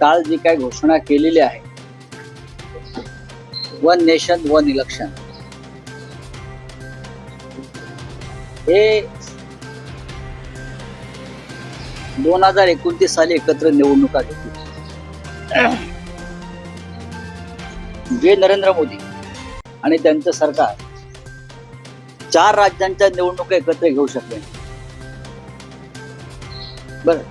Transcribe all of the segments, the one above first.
काल जी काय घोषणा केलेली आहे वन नेशन वन इलेक्शन. हे दोन हजार एकोणतीस साली एकत्र निवडणुका घेतली जे नरेंद्र मोदी आणि त्यांचं सरकार चार राज्यांच्या निवडणुका एकत्र घेऊ शकले. बरं.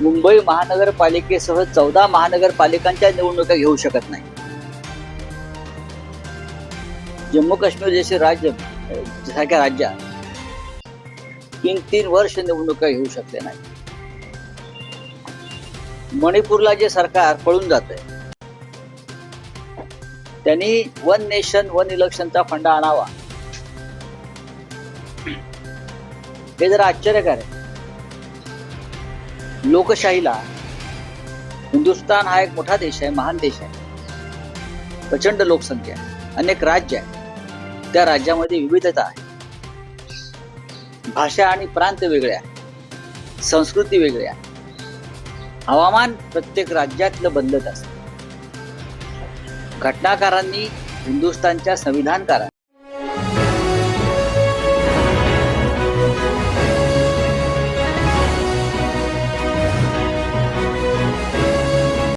मुंबई महानगरपालिकेसह चौदा महानगरपालिकांच्या निवडणुका घेऊ शकत नाही. जम्मू काश्मीर जसे राज्य सारख्या राज्यात तीन तीन वर्ष निवडणुका घेऊ शकले नाही. मणिपूरला जे सरकार पळून जात आहे त्यांनी वन नेशन वन इलेक्शनचा फंडा आणावा. हे जरा आश्चर्यकार आहे. लोकशाहीला हिंदुस्थान हा एक मोठा देश आहे महान देश आहे. प्रचंड लोकसंख्या आहे. अनेक राज्य आहे त्या राज्यामध्ये विविधता आहे. भाषा आणि प्रांत वेगळे आहे संस्कृती वेगळी आहे. हवामान प्रत्येक राज्यातलं बदलत असतं. घटनाकारांनी हिंदुस्थानच्या संविधानकारांनी